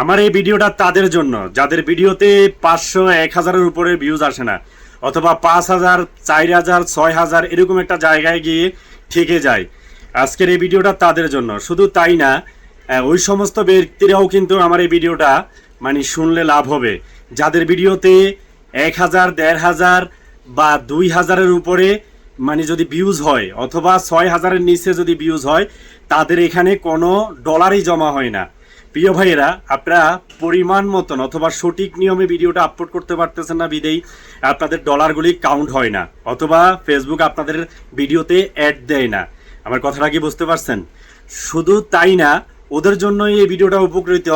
আমার এই ভিডিওটা তাদের জন্য। যাদের ভিডিওতে পাঁচশো, এক হাজারের উপরে ভিউজ আসে না, অথবা পাঁচ হাজার, চার হাজার, ছয় হাজার এরকম একটা জায়গায় গিয়ে ঠেকে যায়। আজকের এই ভিডিওটা তাদের জন্য। শুধু তাই না ওই সমস্ত ব্যক্তিরাও কিন্তু আমার এই ভিডিওটা মানে শুনলে লাভ হবে। যাদের ভিডিওতে এক হাজার, দেড় হাজার বা দুই হাজারের উপরে মানে যদি ভিউজ হয়, অথবা ছয় হাজারের নিচে যদি ভিউজ হয়, তাদের এখানে কোনো ডলারই জমা হয় না। প্রিয় ভাইয়েরা, আপনারা পরিমাণ মতন অথবা সঠিক নিয়মে ভিডিওটা আপলোড করতে পারতেছেন না বিদেই, আপনাদের ডলারগুলি কাউন্ট হয় না, অথবা ফেসবুক আপনাদের ভিডিওতে অ্যাড দেয় না। আমার কথাটা কি বুঝতে পারছেন? শুধু তাই না, ওদের জন্যই এই ভিডিওটা উপকৃত,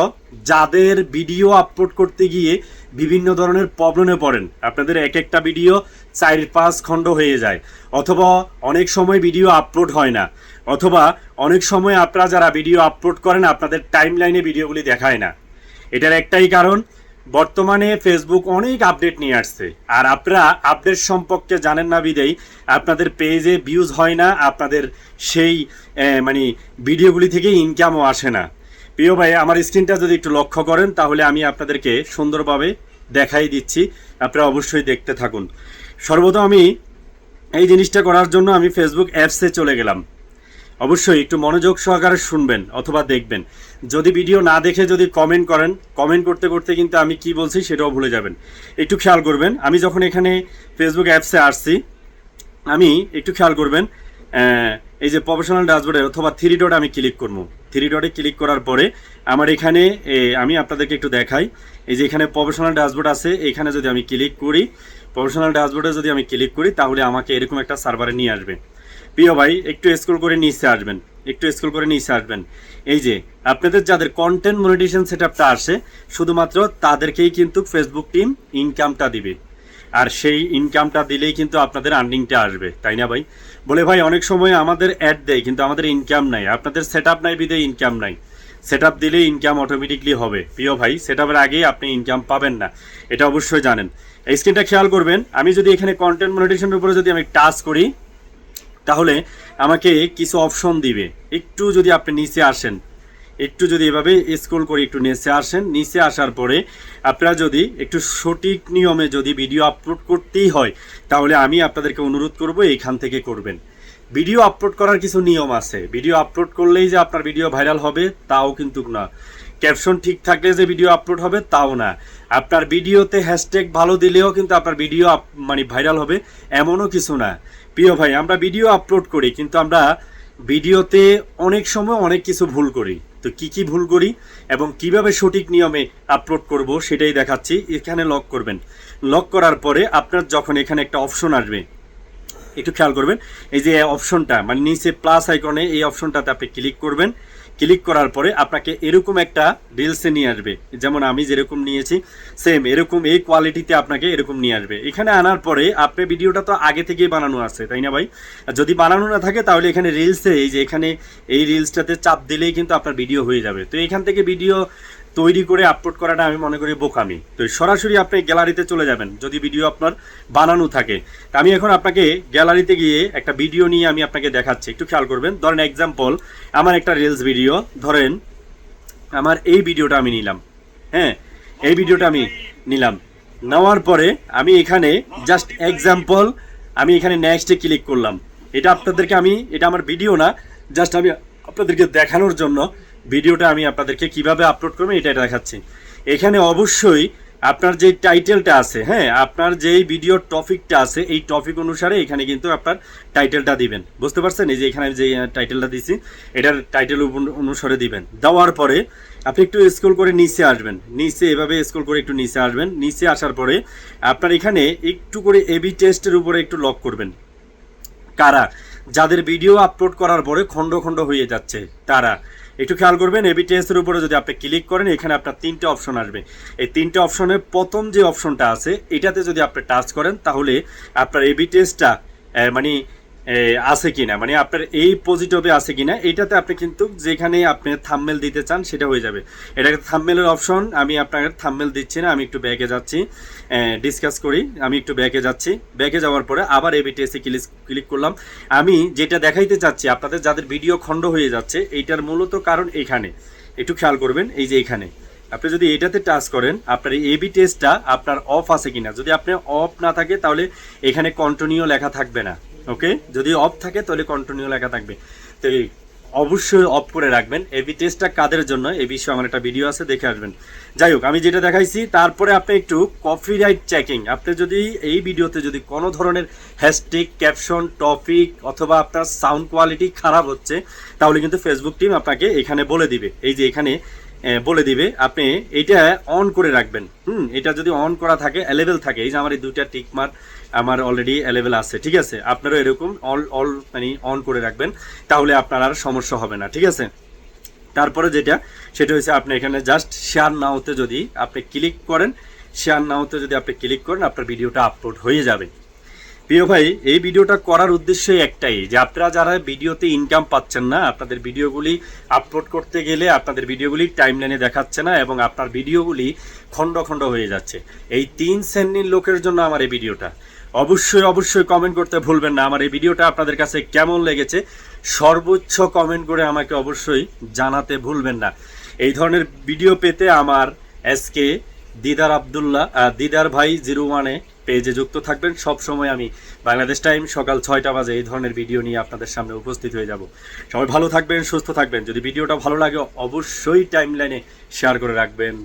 যাদের ভিডিও আপলোড করতে গিয়ে বিভিন্ন ধরনের প্রবলেমে পড়েন। আপনাদের এক একটা ভিডিও চার পাঁচ খণ্ড হয়ে যায়, অথবা অনেক সময় ভিডিও আপলোড হয় না। অথবা অনেক সময় আপনারা যারা ভিডিও আপলোড করেন, আপনাদের টাইম লাইনে ভিডিওগুলি দেখায় না। এটার একটাই কারণ, বর্তমানে ফেসবুক অনেক আপডেট নিয়ে আসছে। আর আপনারা আপডেট সম্পর্কে জানেন না বিদেই আপনাদের পেজে ভিউজ হয় না, আপনাদের সেই মানে ভিডিওগুলি থেকে ইনকামও আসে না। প্রিয় ভাই, আমার স্ক্রিনটা যদি একটু লক্ষ্য করেন, তাহলে আমি আপনাদেরকে সুন্দরভাবে দেখাই দিচ্ছি। আপনারা অবশ্যই দেখতে থাকুন। সর্বপ্রথম আমি এই জিনিসটা করার জন্য আমি ফেসবুক অ্যাপসে চলে গেলাম। অবশ্যই একটু মনোযোগ সহকারে শুনবেন অথবা দেখবেন। যদি ভিডিও না দেখে যদি কমেন্ট করেন কমেন্ট করতে করতে কিন্তু আমি কি বলছি সেটাও ভুলে যাবেন। একটু খেয়াল করবেন, আমি যখন এখানে ফেসবুক অ্যাপসে আসছি, আমি একটু খেয়াল করবেন এই যে প্রফেশনাল ড্যাশবোর্ডে অথবা থ্রি ডট আমি ক্লিক করব। থ্রি ডটে ক্লিক করার পরে আমার এখানে আমি আপনাদেরকে একটু দেখাই। এই যে এখানে প্রফেশনাল ড্যাশবোর্ড আছে, এখানে যদি আমি ক্লিক করি প্রফেশনাল ড্যাশবোর্ডে যদি আমি ক্লিক করি, তাহলে আমাকে এরকম একটা সার্ভারে নিয়ে আসবে। প্রিয় ভাই, একটু স্ক্রল করে নিচে আসবেন। একটু স্ক্রল করে নিচে আসবেন। এই যে, আপনাদের যাদের কন্টেন্ট মনিটেশন সেটআপটা আসে, শুধুমাত্র তাদেরকেই কিন্তু ফেসবুক টিম ইনকামটা দিবে। আর সেই ইনকামটা দিলেই কিন্তু আপনাদের আর্নিংটা আসবে, তাই না ভাই? বলে ভাই, অনেক সময় আমাদের অ্যাড দেয়, কিন্তু আমাদের ইনকাম নাই। আপনাদের সেট আপ নাই বিদে ইনকাম নাই। সেট আপ দিলে ইনকাম অটোমেটিকলি হবে। প্রিয় ভাই সেট আপের আগেই আপনি ইনকাম পাবেন না। এটা অবশ্যই জানেন। এই স্ক্রিনটা খেয়াল করবেন, আমি যদি এখানে কন্টেন্ট মনিটেশনের উপরে যদি আমি টাচ করি তাহলে আমাকে কিছু অপশন দিবে। একটু যদি আপনি নিচে আসেন, একটু যদি এভাবে স্ক্রল করে একটু নিচে আসেন, নিচে আসার পরে আপনারা যদি একটু সঠিক নিয়মে যদি ভিডিও আপলোড করতেই হয়, তাহলে আমি আপনাদেরকে অনুরোধ করব এইখান থেকে করবেন। ভিডিও আপলোড করার কিছু নিয়ম আছে। ভিডিও আপলোড করলেই যে আপনার ভিডিও ভাইরাল হবে, তাও কিন্তু না। ক্যাপশন ঠিক থাকলে যে ভিডিও আপলোড হবে, তাও না। আপনার ভিডিওতে হ্যাশট্যাগ ভালো দিলেও কিন্তু আপনার ভিডিও মানে ভাইরাল হবে, এমনও কিছু না। প্রিয় ভাই, আমরা ভিডিও আপলোড করি, কিন্তু আমরা ভিডিওতে অনেক সময় অনেক কিছু ভুল করি। তো কি কি ভুল করি এবং কীভাবে সঠিক নিয়মে আপলোড করব সেটাই দেখাচ্ছি। এখানে লক করবেন। লক করার পরে আপনার যখন এখানে একটা অপশন আসবে, একটু খেয়াল করবেন। এই যে অপশনটা মানে নিচে প্লাস আইকনে এই অপশনটাতে আপনি ক্লিক করবেন। ক্লিক করার পরে আপনাকে এরকম একটা রিলসে নিয়ে আসবে। যেমন আমি যেরকম নিয়েছি সেম এরকম এই কোয়ালিটিতে আপনাকে এরকম নিয়ে আসবে। এখানে আনার পরে আপনি ভিডিওটা তো আগে থেকেই বানানো আছে, তাই না ভাই? যদি বানানো না থাকে তাহলে এখানে রিলসে এই যে এখানে এই রিলসটাতে চাপ দিলেই কিন্তু আপনার ভিডিও হয়ে যাবে। তো এখান থেকে ভিডিও তৈরি করে আপলোড করাটা আমি মনে করি বোকামি। তো সরাসরি আপনি গ্যালারিতে চলে যাবেন, যদি ভিডিও আপনার বানানো থাকে। আমি এখন আপনাকে গ্যালারিতে গিয়ে একটা ভিডিও নিয়ে আমি আপনাকে দেখাচ্ছি। একটু খেয়াল করবেন, ধরেন এক্সাম্পল আমার একটা রিলস ভিডিও ধরেন আমার এই ভিডিওটা আমি নিলাম। হ্যাঁ এই ভিডিওটা আমি নিলাম। নেওয়ার পরে আমি এখানে জাস্ট এক্সাম্পল আমি এখানে নেক্সটে ক্লিক করলাম। এটা আপনাদেরকে আমি, এটা আমার ভিডিও না জাস্ট আমি আপনাদেরকে দেখানোর জন্য ভিডিওটা আমি আপনাদেরকে কীভাবে আপলোড করব এটা দেখাচ্ছি। এখানে অবশ্যই আপনার যে টাইটেলটা আছে হ্যাঁ আপনার যেই ভিডিওর টপিকটা আছে, এই টপিক অনুসারে এখানে কিন্তু আপনার টাইটেলটা দিবেন। বুঝতে পারছেন? এই যে এখানে যে টাইটেলটা দিছি, এটার টাইটেল অনুসারে দিবেন। দেওয়ার পরে আপনি একটু স্ক্রল করে নিচে আসবেন। নিচে এভাবে স্ক্রল করে একটু নিচে আসবেন। নিচে আসার পরে আপনার এখানে একটু করে এবি টেস্টের উপরে একটু লক করবেন। কারা? যাদের ভিডিও আপলোড করার পরে খণ্ড খণ্ড হয়ে যাচ্ছে, তারা। একটু খেয়াল করবেন এর উপরে যদি আপনি ক্লিক করেন এখানে আপনার তিনটে অপশন আসবে। এই তিনটে অপশনের প্রথম যে অপশনটা আছে এটাতে যদি আপনি টাচ করেন তাহলে আপনার এবিটিএসটা মানে এ, আছে কিনা? মানে আপনার এই পজিটিভে আছে কিনা? এটাতে আপনি কিন্তু যেখানে আপনি থাম্মেল দিতে চান, সেটা হয়ে যাবে। এটাকে থাম্মেলের অপশন আমি আপনার থাম্মেল দিচ্ছি না, আমি একটু ব্যাকে যাচ্ছি। ডিসকাস করি, আমি একটু ব্যাকে যাচ্ছি। ব্যাকে যাওয়ার পরে আবার এবিটিএসে ক্লিক ক্লিক করলাম। আমি যেটা দেখাইতে চাচ্ছি, আপনাদের যাদের ভিডিও খণ্ড হয়ে যাচ্ছে, এইটার মূলত কারণ এখানে। একটু খেয়াল করবেন, এই যে এখানে। আপনি যদি এটাতে টাচ করেন, আপনার এই এবি টেস্টটা আপনার অফ আছে কিনা? যদি আপনি অফ না থাকে, তাহলে এখানে কন্টিনিউ লেখা থাকবে না। ওকে? যদি অফ থাকে, তাহলে কন্টিনিউ লেখা থাকবে। তো অবশ্যই অফ করে রাখবেন। এবি টেস্টটা কাদের জন্য? এ বিষয়ে আমার একটা ভিডিও আছে, দেখে আসবেন। যাই হোক, আমি যেটা দেখাইছি, তারপরে আপনি একটু কপিরাইট চেকিং আপনি যদি এই ভিডিওতে যদি কোনো ধরনের হ্যাশট্যাগ ক্যাপশন টপিক অথবা আপনার সাউন্ড কোয়ালিটি খারাপ হচ্ছে, তাহলে কিন্তু ফেসবুক টিম আপনাকে এখানে বলে দিবে। এই যে এখানে বলে দিবে, আপনি এটা অন করে রাখবেন। হুম, এটা যদি অন করা থাকে অ্যালেবেল থাকে, এই যে আমার এই দুইটা টিক মার্ক আমার অলরেডি অ্যালেবেল আছে, ঠিক আছে? আপনারও এরকম অল অল মানে অন করে রাখবেন, তাহলে আপনার আর সমস্যা হবে না, ঠিক আছে? তারপরে যেটা, সেটা হচ্ছে আপনি এখানে জাস্ট শেয়ার নাওতে যদি আপনি ক্লিক করেন শেয়ার নাওতে যদি আপনি ক্লিক করেন, আপনার ভিডিওটা আপলোড হয়ে যাবে। প্রিয় ভাই, এই ভিডিওটা করার উদ্দেশ্য একটাই, যে আপনারা যারা ভিডিওতে ইনকাম পাচ্ছেন না, আপনাদের ভিডিওগুলি আপলোড করতে গেলে আপনাদের ভিডিওগুলি টাইমলাইনে দেখাচ্ছে না এবং আপনার ভিডিওগুলি খণ্ড খণ্ড হয়ে যাচ্ছে। এই তিন শ্রেণির লোকের জন্য আমার এই ভিডিওটা। অবশ্যই অবশ্যই কমেন্ট করতে ভুলবেন না। আমার এই ভিডিওটা আপনাদের কাছে কেমন লেগেছে, সর্বোচ্চ কমেন্ট করে আমাকে অবশ্যই জানাতে ভুলবেন না। এই ধরনের ভিডিও পেতে আমার এসকে দিদার আবদুল্লাহ দিদার ভাই জিরো ওয়ানে পেজে যুক্ত থাকবেন। সব সময় আমি বাংলাদেশ টাইম সকাল ছয়টা বাজে এই ধরনের ভিডিও নিয়ে আপনাদের সামনে উপস্থিত হয়ে যাব। সবাই ভালো থাকবেন, সুস্থ থাকবেন। যদি ভিডিওটা ভালো লাগে, অবশ্যই টাইম লাইনে শেয়ার করে রাখবেন।